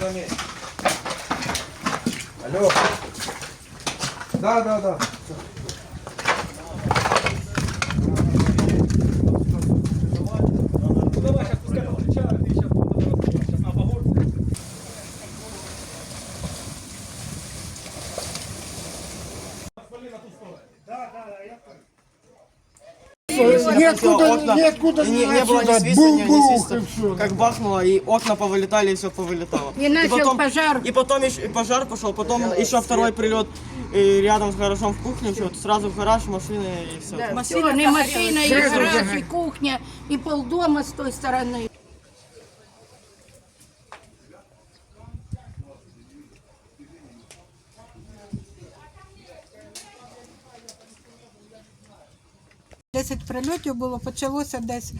на месте. Алло. Да, да, да. Ниоткуда, окна. ниоткуда И не, не было ни отсюда. свиста, ни, ни Бух-бух, свиста. и все. Как бахнуло, и окна повылетали, и все повылетало. И начал пожар. И потом еще и пожар пошел, потом еще второй прилет и рядом с гаражом в кухне, что сразу в гараж, машины и все. Машина, и машина, и гараж, и кухня, и полдома с той стороны. Десять прильотів було, почалося десь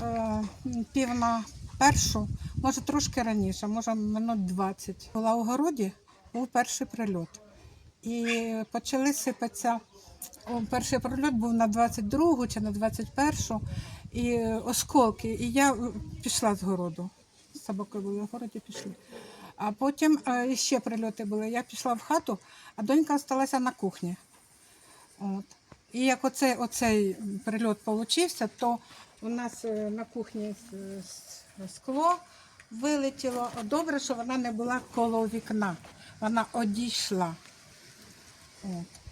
е, пів на першу, може трошки раніше, може минут 20. Була у городі, був перший прильот. І почали сипатися. Перший прильот був на 22 чи на 21 і осколки. І я пішла з городу. З собакою були в городі, пішли. А потім е, ще прильоти були. Я пішла в хату, а донька залишилася на кухні. От. І як оцей, оцей прильот получився, то у нас е, на кухні скло вилетіло. Добре, що вона не була коло вікна. Вона одійшла. От.